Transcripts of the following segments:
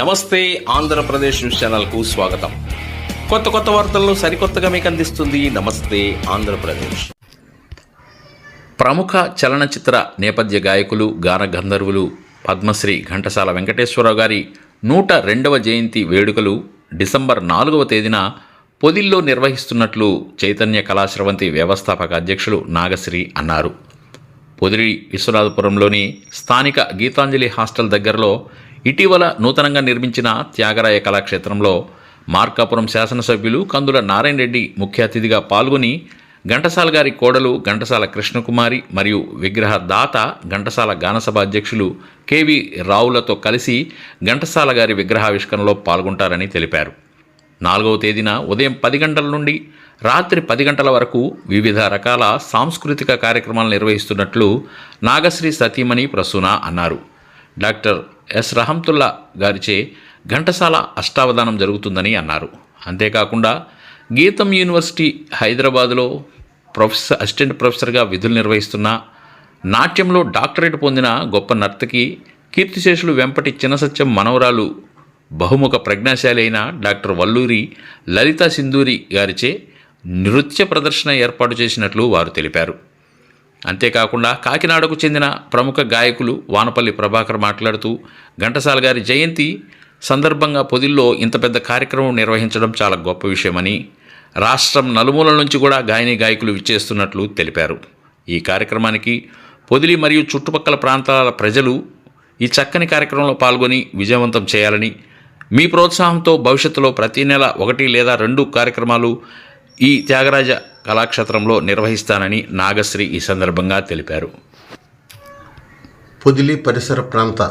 నమస్తే ఆంధ్రప్రదేశ్ న్యూస్ ఛానల్కు స్వాగతం. కొత్త కొత్త వార్తలను సరికొత్తగా మీకు అందిస్తుంది నమస్తే ఆంధ్రప్రదేశ్. ప్రముఖ చలనచిత్ర నేపథ్య గాయకులు గాన గంధర్వులు పద్మశ్రీ ఘంటసాల వెంకటేశ్వరరావు గారి నూట రెండవ జయంతి వేడుకలు డిసెంబర్ నాలుగవ తేదీన పొదిల్లో నిర్వహిస్తున్నట్లు చైతన్య కళాశ్రవంతి వ్యవస్థాపక అధ్యక్షులు నాగశ్రీ అన్నారు. పొదిలి విశ్వనాథపురంలోని స్థానిక గీతాంజలి హాస్టల్ దగ్గరలో ఇటీవల నూతనంగా నిర్మించిన త్యాగరాయ కళాక్షేత్రంలో మార్కాపురం శాసనసభ్యులు కందుల నారాయణ రెడ్డి ముఖ్య అతిథిగా పాల్గొని ఘంటసాల గారి కోడలు ఘంటసాల కృష్ణకుమారి మరియు విగ్రహ దాత ఘంటసాల గానసభ అధ్యక్షులు కెవి రావులతో కలిసి ఘంటసాల గారి విగ్రహావిష్కరణలో పాల్గొంటారని తెలిపారు. నాలుగవ తేదీన ఉదయం పది గంటల నుండి రాత్రి పది గంటల వరకు వివిధ రకాల సాంస్కృతిక కార్యక్రమాలు నిర్వహిస్తున్నట్లు నాగశ్రీ సతీమణి ప్రసూన అన్నారు. డాక్టర్ ఎస్ రహంతుల్లా గారిచే ఘంటసాల అష్టావధానం జరుగుతుందని అన్నారు. అంతేకాకుండా గీతం యూనివర్సిటీ హైదరాబాదులో ప్రొఫెసర్ అసిస్టెంట్ ప్రొఫెసర్గా విధులు నిర్వహిస్తున్న నాట్యంలో డాక్టరేట్ పొందిన గొప్ప నర్తకి కీర్తిశేషులు వెంపటి చిన్నసత్యం మనవరాలు బహుముఖ ప్రజ్ఞాశాలి అయిన డాక్టర్ వల్లూరి లలిత సింధూరి గారిచే నృత్య ప్రదర్శన ఏర్పాటు చేసినట్లు వారు తెలిపారు. అంతేకాకుండా కాకినాడకు చెందిన ప్రముఖ గాయకులు వానపల్లి ప్రభాకర్ మాట్లాడుతూ ఘంటసాల గారి జయంతి సందర్భంగా పొదిల్లో ఇంత పెద్ద కార్యక్రమం నిర్వహించడం చాలా గొప్ప విషయమని రాష్ట్రం నలుమూలల నుంచి కూడా గాయని గాయకులు విచ్చేస్తున్నట్లు తెలిపారు. ఈ కార్యక్రమానికి పొదిలి మరియు చుట్టుపక్కల ప్రాంతాల ప్రజలు ఈ చక్కని కార్యక్రమంలో పాల్గొని విజయవంతం చేయాలని మీ ప్రోత్సాహంతో భవిష్యత్తులో ప్రతి నెల ఒకటి లేదా రెండు కార్యక్రమాలు ఈ త్యాగరాజ కళాక్షేత్రంలో నిర్వహిస్తానని నాగశ్రీ ఈ సందర్భంగా తెలిపారు. పొదిలి పరిసర ప్రాంత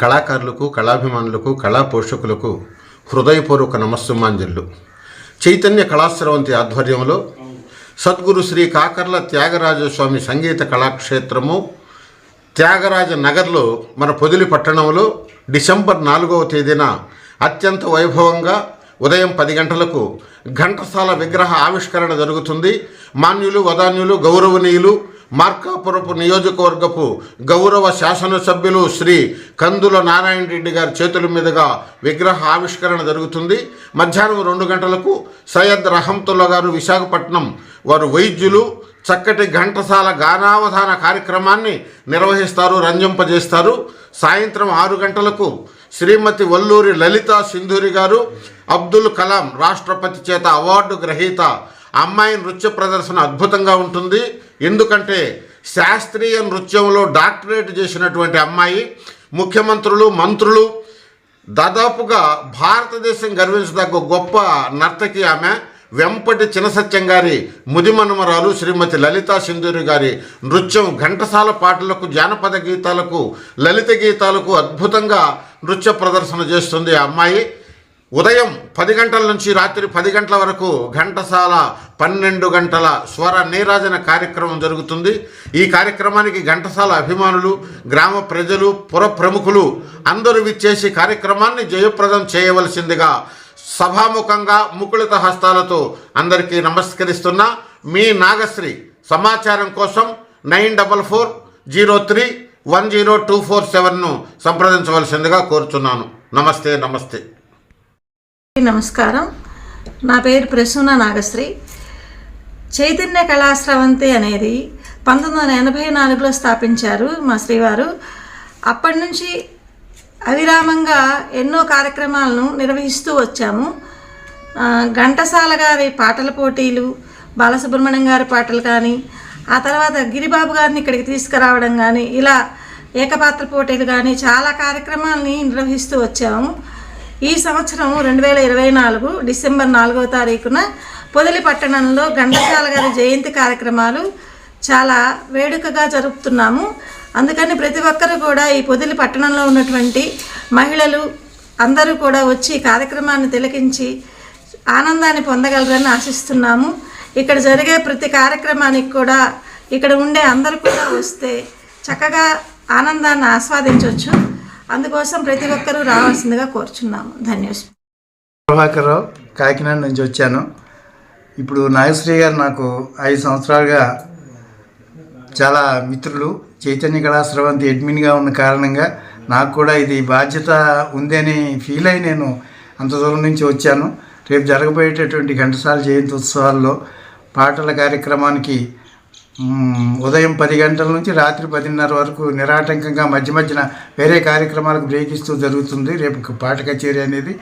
కళాకారులకు కళాభిమానులకు కళా పోషకులకు హృదయపూర్వక నమస్సుమాంజళ్ళు చైతన్య కళాశ్రవంతి ఆధ్వర్యంలో సద్గురు శ్రీ కాకర్ల త్యాగరాజస్వామి సంగీత కళాక్షేత్రము త్యాగరాజ నగర్లో మన పొదిలి పట్టణంలో డిసెంబర్ నాలుగవ తేదీన అత్యంత వైభవంగా ఉదయం పది గంటలకు ఘంటసాల విగ్రహ ఆవిష్కరణ జరుగుతుంది. మాన్యులు వదాన్యులు గౌరవనీయులు మార్కాపురపు నియోజకవర్గపు గౌరవ శాసనసభ్యులు శ్రీ కందుల నారాయణ రెడ్డి గారి చేతుల మీదుగా విగ్రహ ఆవిష్కరణ జరుగుతుంది. మధ్యాహ్నం రెండు గంటలకు సయ్యద్ రహంతుల్లా గారు విశాఖపట్నం వారు వైద్యులు చక్కటి ఘంటసాల గానావధాన కార్యక్రమాన్ని నిర్వహిస్తారు రంజింపజేస్తారు. సాయంత్రం ఆరు గంటలకు శ్రీమతి వల్లూరి లలిత సింధూరి గారు అబ్దుల్ కలాం రాష్ట్రపతి చేత అవార్డు గ్రహీత అమ్మాయి నృత్య ప్రదర్శన అద్భుతంగా ఉంటుంది. ఎందుకంటే శాస్త్రీయ నృత్యంలో డాక్టరేట్ చేసినటువంటి అమ్మాయి ముఖ్యమంత్రులు మంత్రులు దాదాపుగా భారతదేశం గర్వించదగ్గ గొప్ప నర్తకి ఆమె. వెంపటి చినసత్యం గారి ముదిమనుమరాలు శ్రీమతి లలితా సింధూరి గారి నృత్యం ఘంటసాల పాటలకు జానపద గీతాలకు లలిత గీతాలకు అద్భుతంగా నృత్య ప్రదర్శన చేస్తుంది ఆ అమ్మాయి. ఉదయం పది గంటల నుంచి రాత్రి పది గంటల వరకు ఘంటసాల పన్నెండు గంటల స్వర నీరాజన కార్యక్రమం జరుగుతుంది. ఈ కార్యక్రమానికి ఘంటసాల అభిమానులు గ్రామ ప్రజలు పుర ప్రముఖులు అందరూ విచ్చేసి కార్యక్రమాన్ని జయప్రదం చేయవలసిందిగా సభాముఖంగా ముకుళిత హస్తాలతో అందరికీ నమస్కరిస్తున్నా మీ నాగశ్రీ సమాచారం కోసం nine double four zero three one zero two four సెవెన్ను సంప్రదించవలసిందిగా కోరుచున్నాను. నమస్తే నమస్తే. నమస్కారం. నా పేరు ప్రసూన నాగశ్రీ. చైతన్య కళాశ్రవంతి అనేది పంతొమ్మిది వందల ఎనభై నాలుగులో స్థాపించారు మా శ్రీవారు. అప్పటి నుంచి అవిరామంగా ఎన్నో కార్యక్రమాలను నిర్వహిస్తూ వచ్చాము. ఘంటసాల గారి పాటల పోటీలు బాలసుబ్రహ్మణ్యం గారి పాటలు కానీ ఆ తర్వాత గిరిబాబు గారిని ఇక్కడికి తీసుకురావడం కానీ ఇలా ఏకపాత్ర పోటీలు కానీ చాలా కార్యక్రమాలని నిర్వహిస్తూ వచ్చాము. ఈ సంవత్సరం రెండు వేల ఇరవై నాలుగు డిసెంబర్ నాలుగవ తారీఖున పొదిలి పట్టణంలో ఘంటసాల గారి జయంతి కార్యక్రమాలు చాలా వేడుకగా జరుపుతున్నాము. అందుకని ప్రతి ఒక్కరు కూడా ఈ పొదిలి పట్టణంలో ఉన్నటువంటి మహిళలు అందరూ కూడా వచ్చి కార్యక్రమాన్ని తిలకించి ఆనందాన్ని పొందగలరని ఆశిస్తున్నాము. ఇక్కడ జరిగే ప్రతి కార్యక్రమానికి కూడా ఇక్కడ ఉండే అందరూ కూడా వస్తే చక్కగా ఆనందాన్ని ఆస్వాదించవచ్చు అందుకోసం ప్రతి ఒక్కరూ రావాల్సిందిగా కోరుచున్నాము. ధన్యవాదాలు. ప్రభాకర్ రావు కాకినాడ నుంచి వచ్చాను. ఇప్పుడు నాగశ్రీ గారు నాకు ఐదు సంవత్సరాలుగా చాలా మిత్రులు. చైతన్య కళాశ్రవంతి అడ్మిన్గా ఉన్న కారణంగా నాకు కూడా ఇది బాధ్యత ఉందని ఫీల్ అయి నేను అంత దూరం నుంచి వచ్చాను. రేపు జరగబోయేటటువంటి ఘంటసాల జయంతి ఉత్సవాల్లో పాటల కార్యక్రమానికి ఉదయం పది గంటల నుంచి రాత్రి పదిన్నర వరకు నిరాటంకంగా మధ్య మధ్యన వేరే కార్యక్రమాలకు బ్రేక్ ఇస్తూ జరుగుతుంది. రేపు పాట కచేరీ అనేది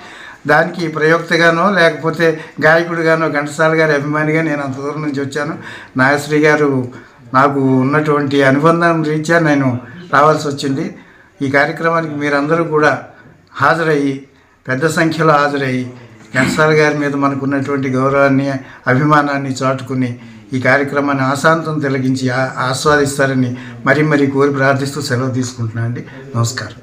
దానికి ప్రయోక్తగానో లేకపోతే గాయకుడిగానో ఘంటసాల గారి అభిమానిగా నేను అంత దూరం నుంచి వచ్చాను. నాగశ్రీ గారు నాకు ఉన్నటువంటి అనుబంధం రీత్యా నేను రావాల్సి వచ్చింది. ఈ కార్యక్రమానికి మీరందరూ కూడా హాజరయ్యి పెద్ద సంఖ్యలో హాజరయ్యి ఘంటసాల గారి మీద మనకు ఉన్నటువంటి గౌరవాన్ని అభిమానాన్ని చాటుకుని ఈ కార్యక్రమాన్ని ఆశాంతం తొలగించి ఆ- ఆస్వాదిస్తారని మరీ మరీ కోరి ప్రార్థిస్తూ సెలవు తీసుకుంటున్నాను అండి. నమస్కారం.